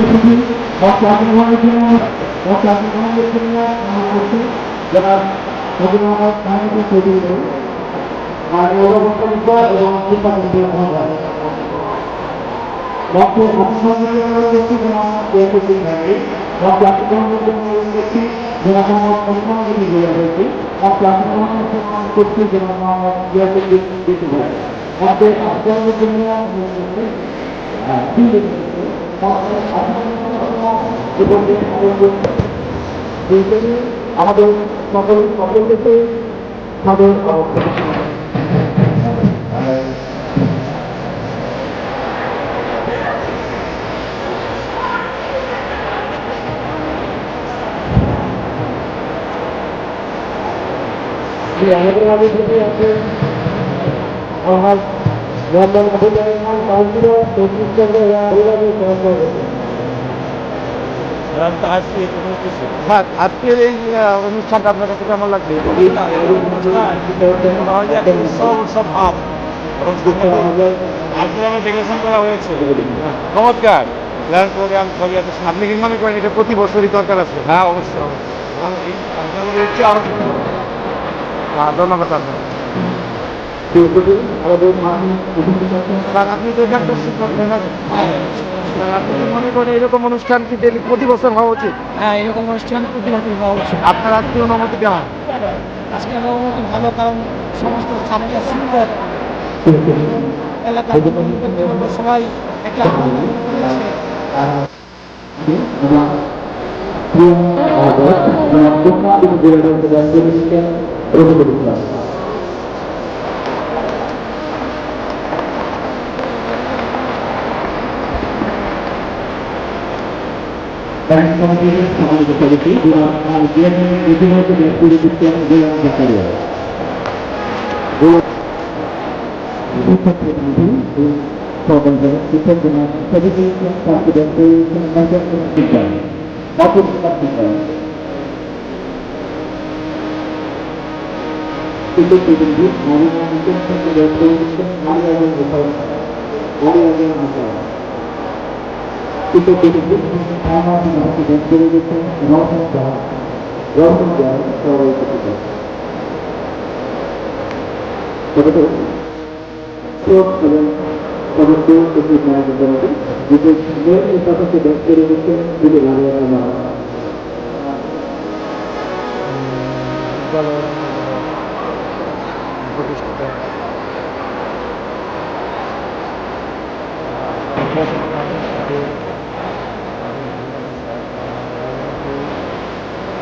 উপস্থিতি মঞ্চে আগমনের জন্য মঞ্চে আগমনের জন্য আমরা করছি যারা রবীন্দ্রনাথ সাহিত্য চৌধুরী মাননীয় অবস্থা এবং শিক্ষা মন্ত্রী মহোদয় মঞ্চে আগমনের ব্যক্তি যেমন জয়ন্ত সিং ভাই মঞ্চে জন্য ব্যক্তি যেমন মোহাম্মদ ওসমান গনি জয় হয়েছে মঞ্চে জন্য করছি যেমন মোহাম্মদ জয়ন্ত সিং বিশু ভাই মঞ্চে জন্য হ্যাঁ ঠিক আছে আমাদের সকল সকলকে তাদের আমাদের থেকে আছে। আমার মোহাম্মদ হ্যাঁ আজকের এই অনুষ্ঠানটা আপনার কাছে কেমন লাগবে উৎসব ভাব। আপনারা ডেকোরেশন করা হয়েছে। নমস্কার প্ল্যান প্রোগ্রাম সবই আছে। আপনি কি মনে করেন এটা প্রতি বছরই দরকার আছে? হ্যাঁ অবশ্যই অবশ্যই। হ্যাঁ ধন্যবাদ আপনার আপনি তো এখানকার শিক্ষক আপনি মনে করেন এরকম অনুষ্ঠান কি ডেলি প্রতি বছর হওয়া উচিত হ্যাঁ এরকম অনুষ্ঠান প্রতি বছর হওয়া উচিত আপনার আজকে অনুমতি আজকে অনুমতি ভালো কারণ সমস্ত ছাত্র সুন্দর এলাকার সবাই একটা প্রিয় মহোদয় দক্ষিণ দিকে জেলার রাজ্যের রঘুবর ইসলাম ব্যাংক কমিটির সম্মানিত সভাপতি জনাব জিয়ানি ইতিমধ্যে ব্যক্তি দিচ্ছেন জেলা জাকারিয়া শিক্ষক প্রতিনিধি সকল শিক্ষক জনাব সভাপতি কনফিডেন্সে মেজর স্পিকার মাতুর স্পিকার শিক্ষক প্রতিনিধি মাননীয় মুখ্যমন্ত্রী ব্যক্তি দিচ্ছেন মাননীয় গোপাল মাননীয় গোপাল শিক্ষক প্রতিনিধি আমার মহাকে ব্যক্তি দিচ্ছেন রহমান জাহাজ রহমান জাহাজ সবাই উপস্থিত তবে স্ট্রোক এবং সদস্য উপস্থিত নায়ক জনতা যেটি মেয়ের নির্বাচনকে ব্যক্তি দিচ্ছেন দিদি ভালো আমার প্রতিষ্ঠিত ঠিক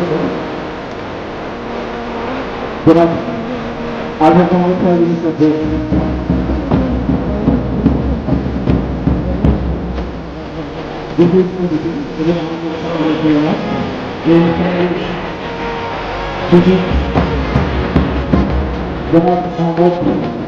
পার্টি জনাব আধা সমস্যা জিনিস জনাব মোহাম্মদ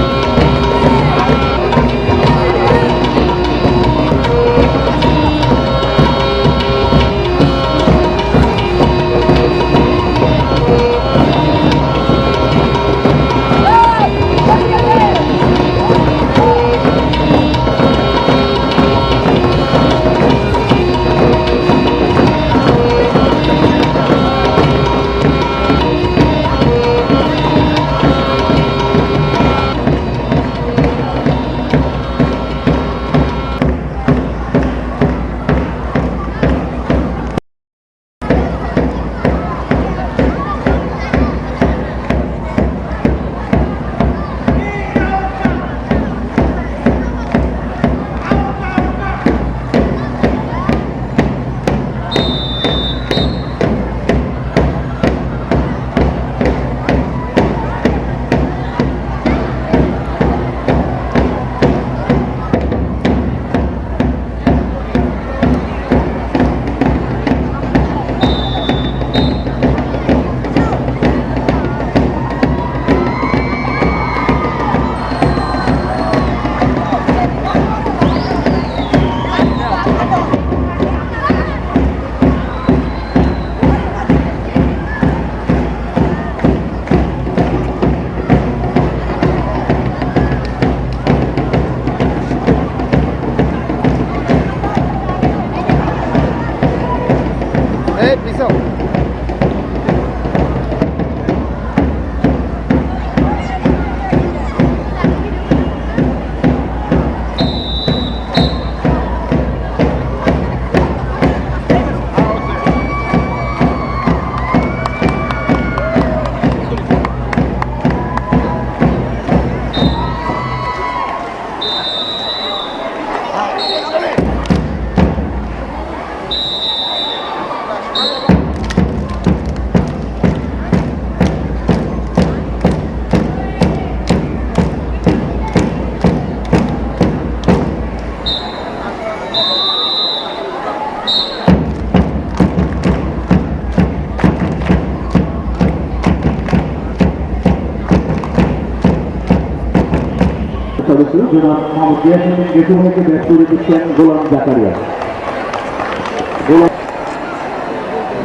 গেটু ভাইকে ব্যাট করে দিচ্ছেন গোলাম জাকারিয়া।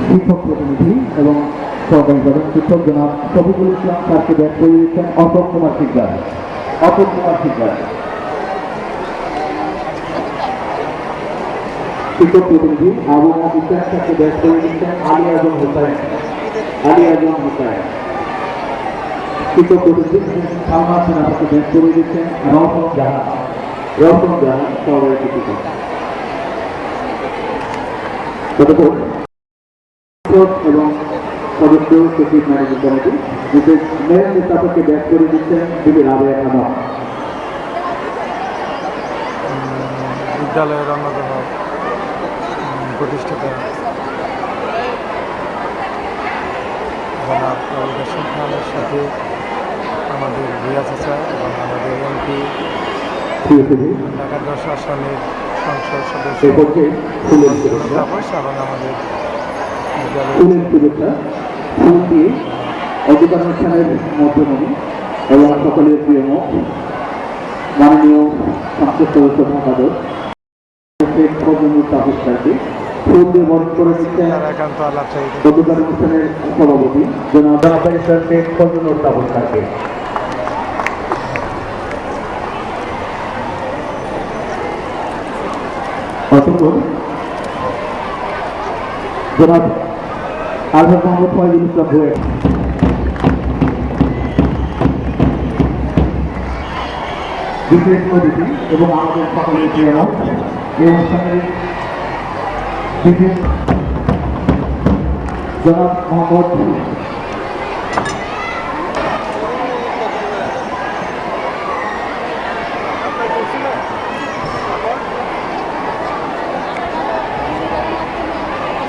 শিক্ষক প্রতিনিধি এবং সহকারী প্রধান শিক্ষক জনাব শফিকুল ইসলাম স্যারকে ব্যাট করে দিচ্ছেন অশোক কুমার শিকদার। অশোক কুমার শিকদার। শিক্ষক প্রতিনিধি আবু মোহাম্মদ ইসলাম স্যারকে ব্যাট করে দিচ্ছেন আলী আজম হোসাইন। আলী আজম হোসাইন। শিক্ষক প্রতিনিধি সালমান সিনহাকে ব্যাট করে দিচ্ছেন রওশন জাহান। সহকারী শিক্ষক ততক্ষণ শিক্ষক এবং সদস্য সচিব ম্যানেজিং কমিটি বিশেষ মেয়র মুস্তাফাকে ব্যাট করে দিচ্ছেন বিবি রাবেয়া খানম বিদ্যালয়ের অন্যতম প্রতিষ্ঠাতা জনাব রবিদাসন খানের সাথে আমাদের ভুয়া চাচা এবং আমাদের এমপি ঢাকা দশ আসনের সংসদ সদস্য। সেই পক্ষে ফুলের শুভেচ্ছা তাপস এবং আমাদের ফুলের শুভেচ্ছা ফুল দিয়ে অধিকার অনুষ্ঠানের মধ্যমণি এবং সকলের প্রিয় মুখ মাননীয় সংসদ সদস্য মহাদর শেখ ফজলুল তাপস স্যারকে ফুল দিয়ে বরণ করে দিচ্ছেন অনুষ্ঠানের সভাপতি জনাব জনাব শেখ ফজলুল তাপস স্যারকে অসংখ্য জনাব আলহাজ মোহাম্মদ ফয়জুল ইসলাম ভুয়ে বিশেষ অতিথি এবং আমাদের সকলের প্রিয় এই অনুষ্ঠানের বিশেষ জনাব মোহাম্মদ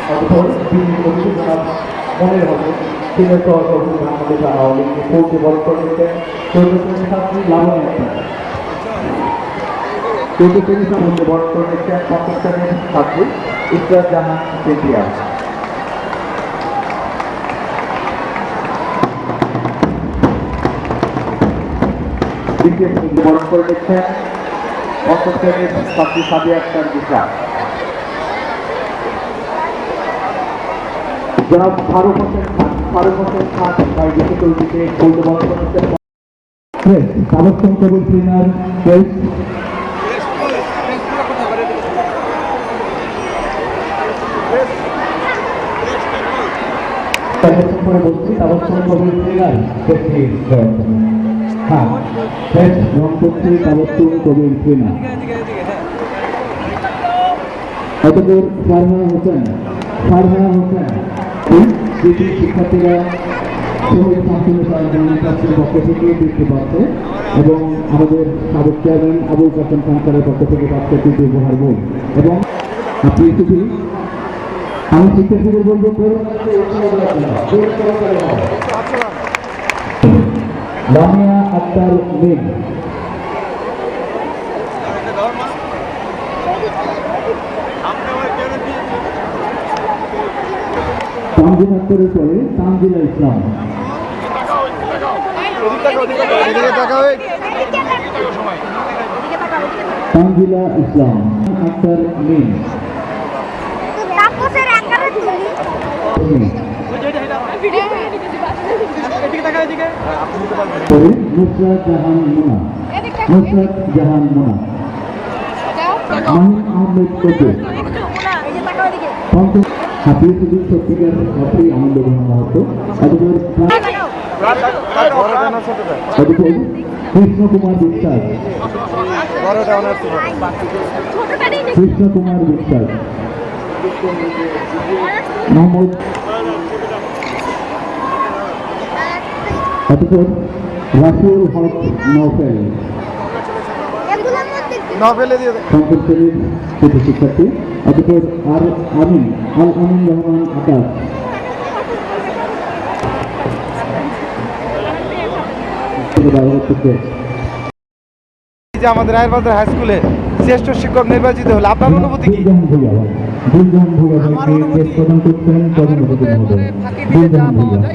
অথবা যিনি অভিযোগ জনাব মনের হবে সিনিয়র সহসভাপতি বাংলাদেশ আওয়ামী লীগকে পৌঁছে বল করেছেন চৌদ্দ শ্রেণি ছাত্রী লাবণী আক্তার চৌদ্দ শ্রেণি সম্বন্ধে বল পঞ্চম শ্রেণির ছাত্রী ইসরাত জাহান সেন্টিয়া দ্বিতীয় বরণ করে নিচ্ছেন পঞ্চম শ্রেণির ছাত্রী সাদিয়া আক্তার বিশাল জনাব ফারুক হোসেন খান, ফারুক হোসেন খান, ভাই ডিফিকাল্টিতে বলতে নিচ্ছেন collection Kabir trainer best collection করে বলছি কালেকশন কবির ট্রেনার ব্যক্তি হ্যাঁ ফারহানা হোসেন ফারহানা হোসেন। এই দুটি শিক্ষার্থীরা শহীদ শামসুল ট্রাস্টের পক্ষ থেকে বৃত্তি পাচ্ছে এবং আমাদের সাবেক চেয়ারম্যান আবুল কাসেম খান পক্ষ থেকে পাচ্ছে একটি উপহার এবং আপনি শুধু আমি শিক্ষার্থীদের বলব লামিয়া আক্তার মিন তানজিল আক্তারের পরে তানজিলা ইসলাম। তানজিলা ইসলাম। আক্তার মিন নুসরাত জাহান মোনা। নুসরাত জাহান মোনা। মাহিন আহমেদ কবির এই যে তাকাও এদিকে পঞ্চম হাফিজ সুদীর সত্যিকার অর্থেই আনন্দ গ্রহণ হতো। অতপর কৃষ্ণ কুমার বিশ্বাস। কৃষ্ণ কুমার বিশ্বাস মোহাম্মদ হক নৌফেল দিয়ে শিক্ষার্থী অতপর আর আমিন আল আমিন রহমান আকাশ যে আমাদের আয়ের হাই স্কুলে শ্রেষ্ঠ শিক্ষক নির্বাচিত হলো আপনার অনুভূতি কি?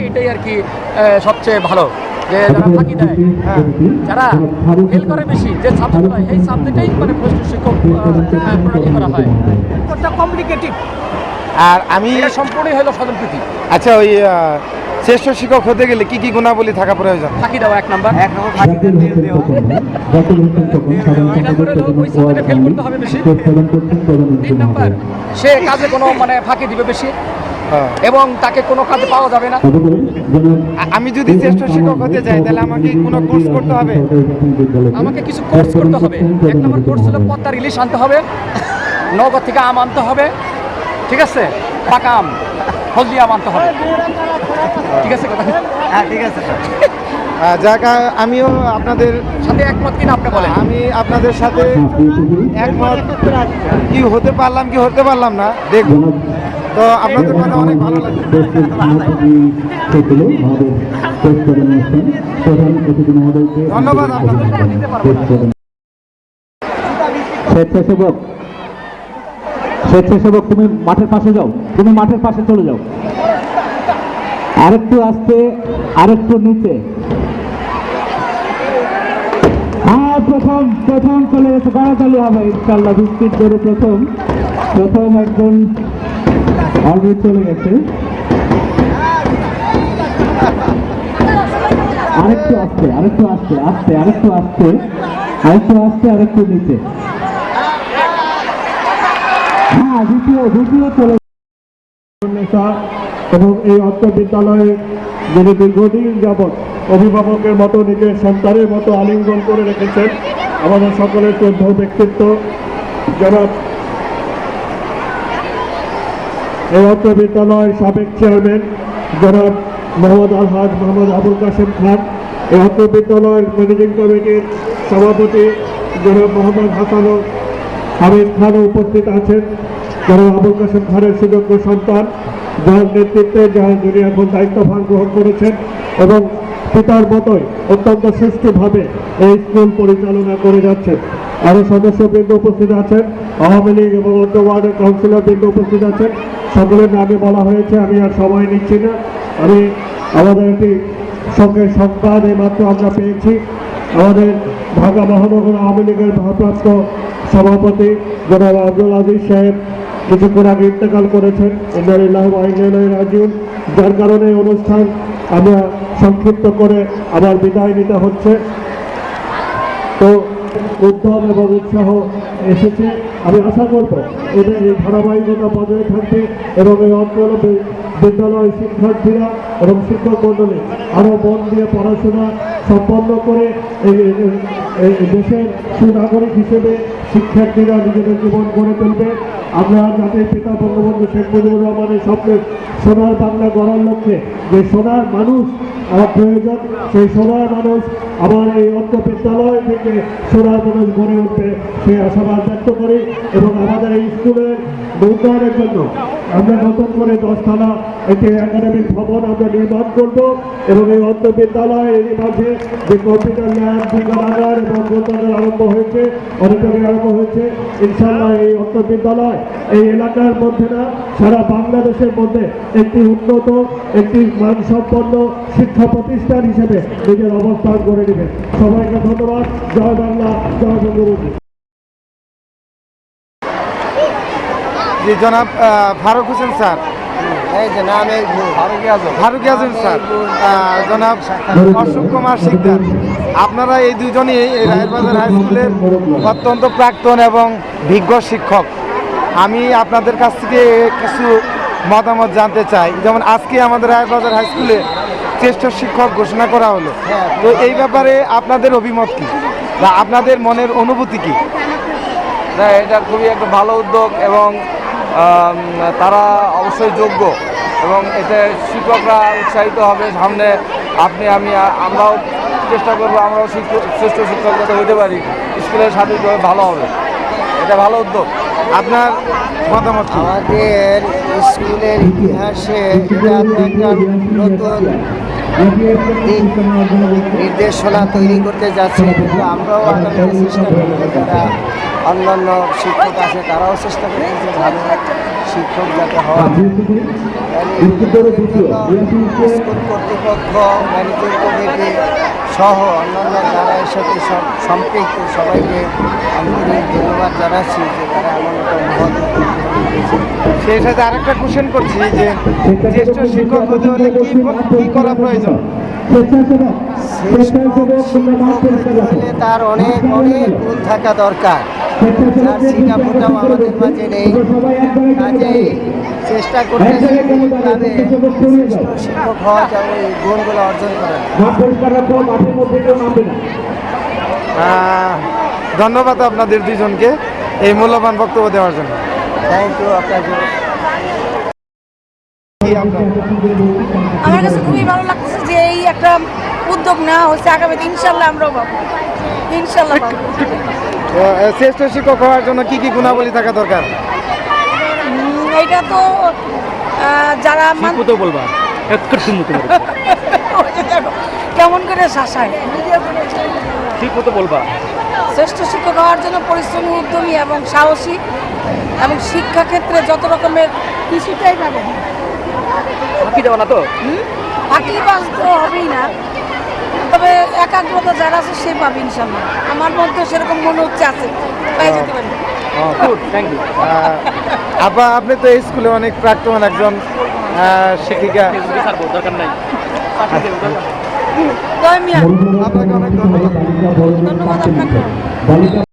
এটাই আর কি আহ, সবচেয়ে ভালো। যে যারা ফাঁকি দেয় হ্যাঁ, যারা ফেল করে বেশি যে সাবজেক্ট হয় এই সাবজেক্টেই মানে প্রশ্ন শিক্ষক প্রণালী করা হয়। ওটা কমপ্লিকেটিভ আর আমি সম্পূর্ণই হলো স্বজনপ্রীতি আচ্ছা ওই শ্রেষ্ঠ শিক্ষক হতে গেলে কি কি গুণাবলী থাকা প্রয়োজন? ফাঁকি দেওয়া এক নাম্বার। এক নম্বর অতিথি তিন নাম্বার। সে কাজে কোনো মানে ফাঁকি দিবে বেশি? হ্যাঁ। এবং তাকে কোনো কাজে পাওয়া যাবে না। আমি যদি শ্রেষ্ঠ শিক্ষক হতে যাই তাহলে আমাকে কোনো কোর্স করতে হবে। আমাকে কিছু কোর্স করতে হবে। এক নম্বর কোর্স হলো পদ্মা রিলিশ আনতে হবে নগদ থেকে আম আনতে হবে ঠিক আছে? পাকা আম হলদি আম আনতে হবে। ঠিক আছে কথা হ্যাঁ ঠিক আছে যাক আমিও আপনাদের সাথে একমত কিনা আপনি বলেন। আমি আপনাদের সাথে একমত। কি হতে পারলাম কি হতে পারলাম না দেখব তো আপনাদের কথা অনেক ভালো লাগছে ধন্যবাদ। স্বেচ্ছাসেবক স্বেচ্ছাসেবক তুমি মাঠের পাশে যাও তুমি মাঠের পাশে চলে যাও। আরেকটু আসতে আরেকটু নিচে হ্যাঁ প্রথম প্রথম চলে গেছে গড়াতালি হবে ইনশাল্লাহ বিস্কিট করে প্রথম। প্রথম একজন অলরেডি চলে গেছে। আরেকটু আসতে আরেকটু আসতে আসতে আরেকটু আসতে আরেকটু আসতে আরেকটু নিচে। হ্যাঁ দ্বিতীয় দ্বিতীয় চলে এবং এই অর্থ বিদ্যালয়ে যিনি দীর্ঘদিন যাবৎ অভিভাবকের মতো, নিজের সন্তানের মতো আলিঙ্গন করে রেখেছেন আমাদের সকলের শ্রদ্ধ ব্যক্তিত্ব। জনাব, এই অর্থ বিদ্যালয়ের সাবেক চেয়ারম্যান জনাব মোহাম্মদ আলহাজ মোহাম্মদ আবুল কাসেম খান, এই অর্থ বিদ্যালয়ের ম্যানেজিং কমিটির সভাপতি জনাব মোহাম্মদ হাসানুর হামিদ খানও উপস্থিত আছেন। যারা আবুল কাসেম খানের সুযোগ্য সন্তান, যার নেতৃত্বে যার যিনি এখন দায়িত্বভার গ্রহণ করেছেন এবং পিতার মতোই অত্যন্ত সুষ্ঠুভাবে এই স্কুল পরিচালনা করে যাচ্ছেন। আরও সদস্যবৃন্দ উপস্থিত আছেন, আওয়ামী লীগ এবং অন্য ওয়ার্ডের কাউন্সিলরবৃন্দ উপস্থিত আছেন। সকলের নামে বলা হয়েছে, আমি আর সময় নিচ্ছি না। আমি আমাদের একটি শোকের সংবাদ এইমাত্র আমরা পেয়েছি। আমাদের ঢাকা মহানগর আওয়ামী লীগের ভারপ্রাপ্ত সভাপতি জনাব আব্দুল আজিজ সাহেব কিছুক্ষণ আগে ইন্তেকাল করেছেন রাজিউল যার কারণে অনুষ্ঠান আমরা সংক্ষিপ্ত করে আবার বিদায় নিতে হচ্ছে। তো উদ্যম এবং উৎসাহ এসেছে। আমি আশা করব এদের এই ধারাবাহিকতা বজায় থাকবে এবং এই অঞ্চল বিদ্যালয় শিক্ষার্থীরা এবং শিক্ষক মণ্ডলী আরও মন দিয়ে পড়াশোনা সম্পন্ন করে এই দেশের সুনাগরিক হিসেবে শিক্ষার্থীরা নিজেদের জীবন গড়ে তুলবে। আমরা জাতির পিতা বঙ্গবন্ধু শেখ মুজিবুর রহমানের স্বপ্নে সোনার বাংলা গড়ার লক্ষ্যে যে সোনার মানুষ আমার প্রয়োজন, সেই সোনার মানুষ আমার এই অর্থ বিদ্যালয় থেকে সোনার মানুষ গড়ে উঠবে। সেই আশাবাদ ব্যক্ত করি এবং আমাদের এই স্কুলের উন্নয়নের জন্য আমরা নতুন করে দশতলা একটি একাডেমিক ভবন আমরা নির্মাণ করব এবং এই অর্থ বিদ্যালয় এর মাঝে যে কম্পিউটার ল্যাব বিজ্ঞানাগার এবং গ্রন্থাগার আরম্ভ হয়েছে, অডিটোরিয়াম আরম্ভ হয়েছে ইনশাল্লাহ এই অর্থ বিদ্যালয় এই এলাকার মধ্যে না, সারা বাংলাদেশের মধ্যে একটি উন্নত, একটি মানসম্পন্ন শিক্ষা প্রতিষ্ঠান হিসেবে নিজের অবস্থান করে নেবে। সবাইকে ধন্যবাদ। জয় বাংলা, জয় বঙ্গবন্ধু। জি জনাব ফারুক হোসেন স্যার। ফারুক আজম স্যার। জনাব অশোক কুমার শিকদার আপনারা এই দুজনই এই রায়েরবাজার হাই স্কুলের অত্যন্ত প্রাক্তন এবং বিজ্ঞ শিক্ষক। আমি আপনাদের কাছ থেকে কিছু মতামত জানতে চাই। যেমন আজকে আমাদের রায়েরবাজার হাই স্কুলে শ্রেষ্ঠ শিক্ষক ঘোষণা করা হলো। তো এই ব্যাপারে আপনাদের অভিমত কি? বা আপনাদের মনের অনুভূতি কি? না এটা খুবই একটা ভালো উদ্যোগ এবং তারা অবশ্যই যোগ্য এবং এতে শিক্ষকরা উৎসাহিত হবে। সামনে আপনি, আমি আমরাও চেষ্টা করব, আমরাও শ্রেষ্ঠ শিক্ষক যাতে হতে পারি। স্কুলের সাথে ভালো হবে। এটা ভালো উদ্যোগ। আপনার মতামত আমাদের স্কুলের ইতিহাসে নতুন নির্দেশনা তৈরি করতে যাচ্ছে। আমরাও আগামীতে চেষ্টা করব অন্যান্য শিক্ষক আছে তারাও চেষ্টা যে ভালো শিক্ষক যাতে হওয়া স্কুল কর্তৃপক্ষ ম্যানেজিং কমিটি সহ অন্যান্য যারা এর সাথে সব সম্পৃক্ত সবাইকে আন্তরিক ধন্যবাদ জানাচ্ছি যে তারা এমন একটা মহৎ। সেই সাথে আরেকটা কোশ্চেন করছি যে জ্যেষ্ঠ শিক্ষক হতে হলে কি কি করা প্রয়োজন? শিক্ষক হতে হলে তার অনেক অনেক গুণ থাকা দরকার। যার শিক্ষা ফোটাও আমাদের মাঝে নেই। কাজে চেষ্টা করতেছি কীভাবে শ্রেষ্ঠ শিক্ষক হওয়া যাবে এই গুণগুলো অর্জন করা যায়। মাঠ পরিষ্কার রাখো মাঠের মধ্যে কেউ নামবে না আহ, ধন্যবাদ আপনাদের দুজনকে এই মূল্যবান বক্তব্য দেওয়ার জন্য। থ্যাংক ইউ আপনাকে। আমার কাছে খুবই ভালো লাগতেছে যে এই একটা উদ্যোগ নেওয়া হচ্ছে আগামীতে ইনশাল্লাহ আমরাও পাবো। ইনশাল্লাহ শ্রেষ্ঠ শিক্ষক হওয়ার জন্য কি কি গুণাবলী থাকা দরকার? এটা তো যারা মান- বলবা কেমন করে শাসায়। ঠিক মতো বলবা। শ্রেষ্ঠ শিক্ষক হওয়ার জন্য পরিশ্রমী উদ্যমী এবং সাহসী এবং শিক্ষাক্ষেত্রে যত রকমের কিছুটাই ফাঁকি দেওয়া না তো? ফাঁকি বাস তো হবেই না। তবে একাগ্রতা যারা আছে সে পাবে ইনশাল্লাহ আমার মধ্যে সেরকম মনে হচ্ছে আছে। পাই যেতে পারি। গুড থ্যাংক ইউ আপা আপনি তো এই স্কুলে অনেক প্রাক্তন একজন শিক্ষিকা। দরকার নাই আপনাকে অনেক ধন্যবাদ। ধন্যবাদ আপনাকে।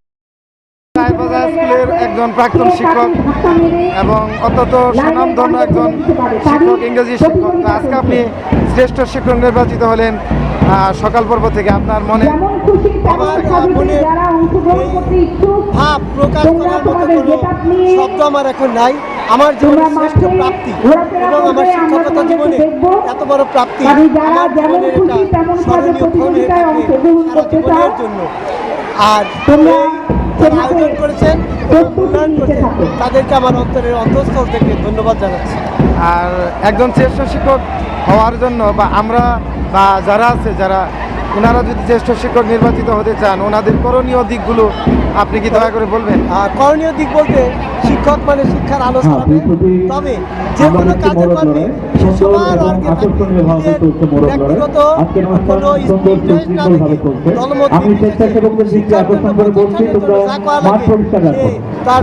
রায়বাজার স্কুলের একজন প্রাক্তন শিক্ষক এবং অত্যন্ত সুনামধন্য একজন শিক্ষক ইংরেজি শিক্ষক। তো আজকে আপনি শ্রেষ্ঠ শিক্ষক নির্বাচিত হলেন সকাল পর্ব থেকে আপনার মনে ভাব প্রকাশ করার মতো কোনো শব্দ আমার এখন নাই। আমার জীবনের শ্রেষ্ঠ প্রাপ্তি এবং আমার শিক্ষকতা জীবনে এত বড় প্রাপ্তি আমার জীবনের এটা স্মরণীয় হয়ে সারা জীবনের জন্য। আর আয়োজন করেছেন তাদেরকে আমার অন্তরের অন্তঃস্থল থেকে ধন্যবাদ জানাচ্ছি। আর একজন শ্রেষ্ঠ শিক্ষক হওয়ার জন্য বা আমরা বা যারা আছে যারা ওনারা যদি জ্যেষ্ঠ শিক্ষক নির্বাচিত হতে চান ওনাদের করণীয় দিকগুলো আপনি কি দয়া করে বলবেন? আর করণীয় দিক বলতে শিক্ষক মানে শিক্ষার আলো ছড়াবে। তবে যে কোনো কাজে সবার ব্যক্তিগত কোনো না দেখে দলমত তার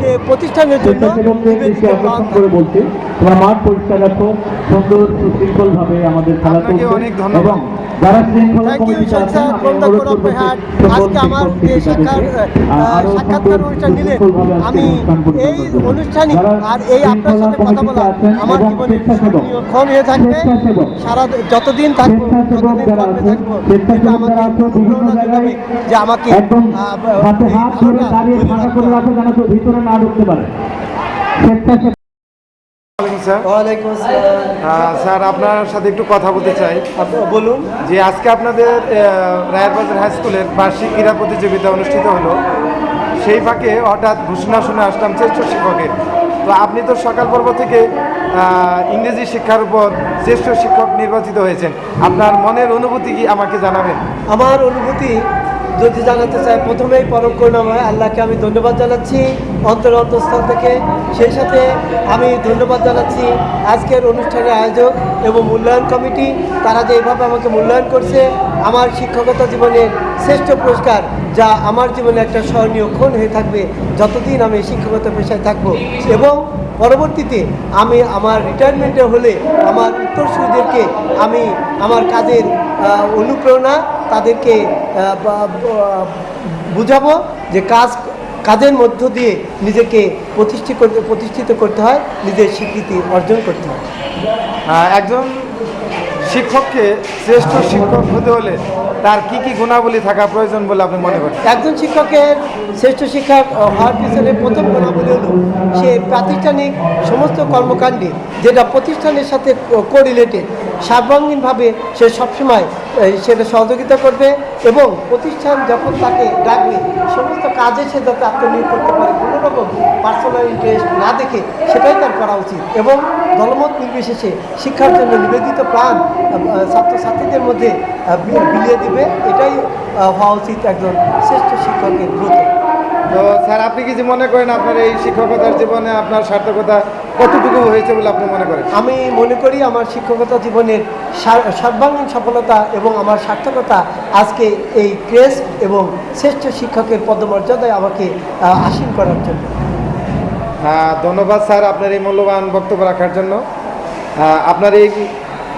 সে প্রতিষ্ঠানের জন্য করে বলছি। তোমরা মাঠ পরিষ্কার রাখো সুন্দর সুশৃঙ্খল ভাবে আমাদের খেলা আপনাকে চলছে অনেক ধন্যবাদ। এবং যারা শৃঙ্খলা আছেন আজকে আমার যে সাক্ষাৎকার অনুষ্ঠান আমি এই। আর এই আপনার সাথে কথা বলা আমার ক্ষণ হয়ে থাকবে। সারা যতদিন থাকব আমাকে যে হাতে ধরে দাঁড়িয়ে ফাঁকা করে রাখো যেন কেউ ভিতরে না ঢুকতে পারে। স্যার আপনার সাথে একটু কথা বলতে চাই। বলুন। যে আজকে আপনাদের রায়েরবাজার হাই স্কুলের বার্ষিক ক্রীড়া প্রতিযোগিতা অনুষ্ঠিত হলো। সেই ফাঁকে হঠাৎ ঘোষণা শুনে আসলাম শ্রেষ্ঠ শিক্ষকের তো আপনি তো সকাল পর্ব থেকে ইংরেজি শিক্ষার উপর শ্রেষ্ঠ শিক্ষক নির্বাচিত হয়েছেন। আপনার মনের অনুভূতি কি আমাকে জানাবেন? আমার অনুভূতি যদি জানাতে চাই প্রথমেই পরম করুণাময় আল্লাহকে আমি ধন্যবাদ জানাচ্ছি অন্তর অন্তঃস্থল থেকে। সেই সাথে আমি ধন্যবাদ জানাচ্ছি আজকের অনুষ্ঠানের আয়োজক এবং মূল্যায়ন কমিটি। তারা যে এইভাবে আমাকে মূল্যায়ন করছে, আমার শিক্ষকতা জীবনের শ্রেষ্ঠ পুরস্কার, যা আমার জীবনে একটা স্মরণীয় ক্ষণ হয়ে থাকবে যতদিন আমি শিক্ষকতা পেশায় থাকব। এবং পরবর্তীতে আমি আমার রিটায়ারমেন্টে হলে আমার উত্তরসূরিদেরকে আমি আমার কাজের অনুপ্রেরণা তাদেরকে বুঝাবো যে কাজ কাজের মধ্য দিয়ে নিজেকে প্রতিষ্ঠিত করতে প্রতিষ্ঠিত করতে হয় নিজের স্বীকৃতি অর্জন করতে হয়। একজন শিক্ষককে শ্রেষ্ঠ শিক্ষক হতে হলে তার কি কি গুণাবলী থাকা প্রয়োজন বলে আপনি মনে করেন? একজন শিক্ষকের শ্রেষ্ঠ শিক্ষক হওয়ার পিছনে প্রথম গুণাবলী হলো সে প্রাতিষ্ঠানিক সমস্ত কর্মকাণ্ডে যেটা প্রতিষ্ঠানের সাথে কোরিলেটেড সর্বাঙ্গীনভাবে সে সবসময় সেটা সহযোগিতা করবে এবং প্রতিষ্ঠান যখন তাকে ডাকবে, সমস্ত কাজে সে যাতে আত্মনিয়োগ করতে পারে, কোনো রকম পার্সোনাল ইন্টারেস্ট না দেখে সেটাই তার করা উচিত এবং দলমত নির্বিশেষে শিক্ষার জন্য নিবেদিত প্রাণ ছাত্রছাত্রীদের মধ্যে বিলিয়ে দিবে, এটাই হওয়া উচিত একজন শ্রেষ্ঠ শিক্ষকের ব্রত। তো স্যার, আপনি কি মনে করেন আপনার এই শিক্ষকতার জীবনে আপনার সার্থকতা কতটুকু হয়েছে বলে আপনি মনে করেন? আমি মনে করি আমার শিক্ষকতা জীবনের সার- সর্বাঙ্গীন সফলতা এবং আমার সার্থকতা আজকে এই ক্রেস্ট এবং শ্রেষ্ঠ শিক্ষকের পদমর্যাদায় আমাকে আসীন করার জন্য। ধন্যবাদ স্যার আপনার এই মূল্যবান বক্তব্য রাখার জন্য। আপনার এই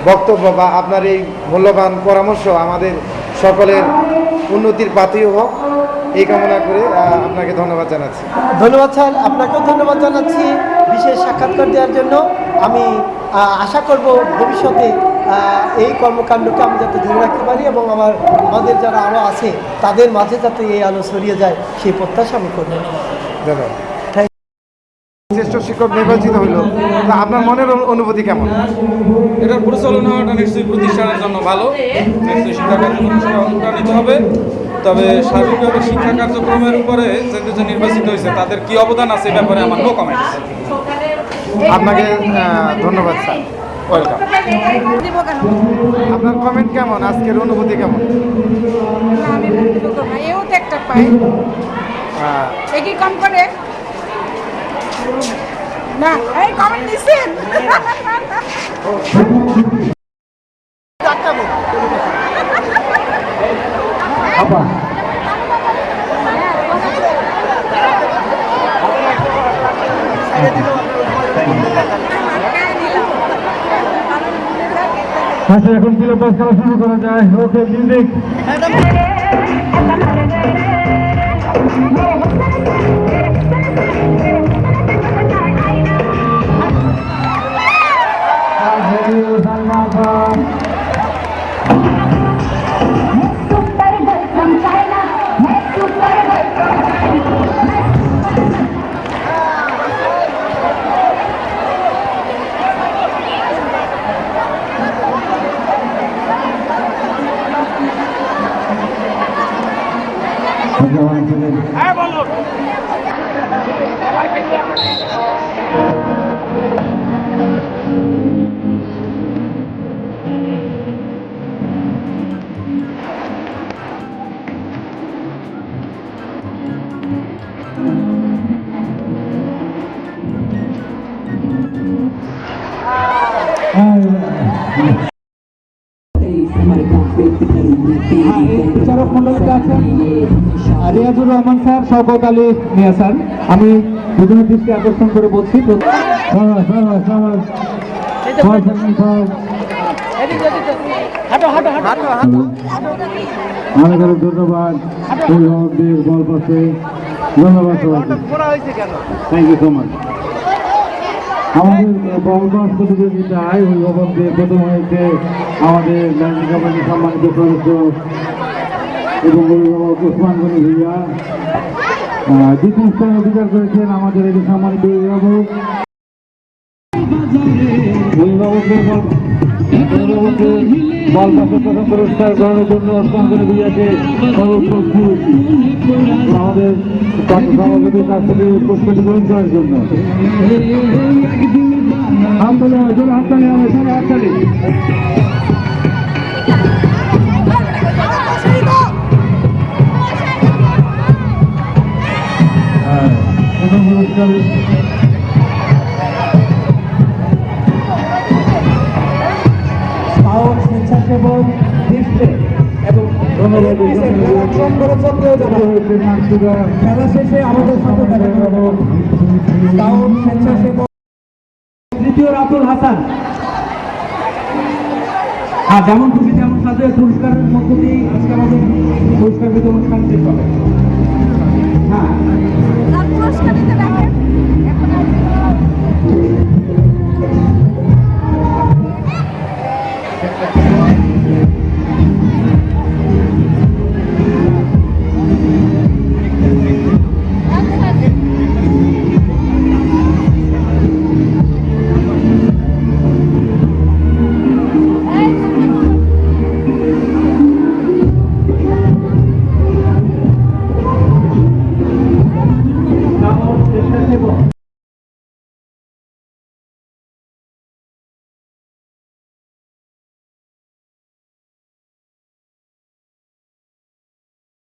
বক্তব্য বা আপনার এই মূল্যবান পরামর্শ আমাদের সকলের উন্নতির পাথেয় হোক। এই কামনা করে আপনাকে ধন্যবাদ জানাচ্ছি। ধন্যবাদ স্যার আপনাকেও ধন্যবাদ জানাচ্ছি বিশেষ সাক্ষাৎকার দেওয়ার জন্য। আমি আশা করব ভবিষ্যতে এই কর্মকাণ্ডকে আমি যাতে ধরে রাখতে পারি এবং আমার আমাদের যারা আরও আছে তাদের মাঝে যাতে এই আলো ছড়িয়ে যায় সেই প্রত্যাশা আমি করব ধন্যবাদ। শ্রেষ্ঠ শিক্ষক নির্বাচিত হইল তা আপনার মনের অনুভূতি কেমন? এটার পরিচালনাটা নিশ্চয়ই প্রতিষ্ঠানের জন্য ভালো। নিশ্চয়ই শিক্ষা কার্যক্রম অনুপ্রাণিত হবে। তবে সার্বিকভাবে শিক্ষা কার্যক্রমের উপরে যে দুজন নির্বাচিত হয়েছে তাদের কি অবদান আছে এ ব্যাপারে আমার নো কমেন্টস আপনাকে ধন্যবাদ স্যার। ওয়েলকাম আপনার কমেন্ট কেমন? আজকের অনুভূতি কেমন? এও তো একটা পাই। কম করে? না এই কমেন্ট দিছেন আচ্ছা এখন সিলেবাস করা শুরু করা যায়। ওকে মিউজিক বিচারক রিয়াজুর রহমান স্যার, শওকত আলী স্যার। আমি দুজনের দৃষ্টি আকর্ষণ করে বলছি ধন্যবাদ। থ্যাংক ইউ সো মাচ আমাদের আমাদের সম্মানিত সদস্য এবং অভিভাবক ভুইয়া দ্বিতীয় স্থান অধিকার করেছেন আমাদের এই সম্মানিত অভিভাবক। বল পাশে প্রথম পুরস্কার গ্রহণের জন্য উসমান গনি আমাদের সভাপতির কাছ থেকে পুরস্কারটি গ্রহণ করার জন্য। জোরে হাততালি হবে স্কাউট স্বেচ্ছাসেবক ডিসপ্লে এবং খেলা শেষে আমাদের সাথে করব স্কাউট তৃতীয় রাতুল হাসান যেমন খুশি তেমন সাথে পুরস্কারের মধ্য আজকে আমাদের পুরস্কার বিতরণ শেষ হবে। হ্যাঁ। আর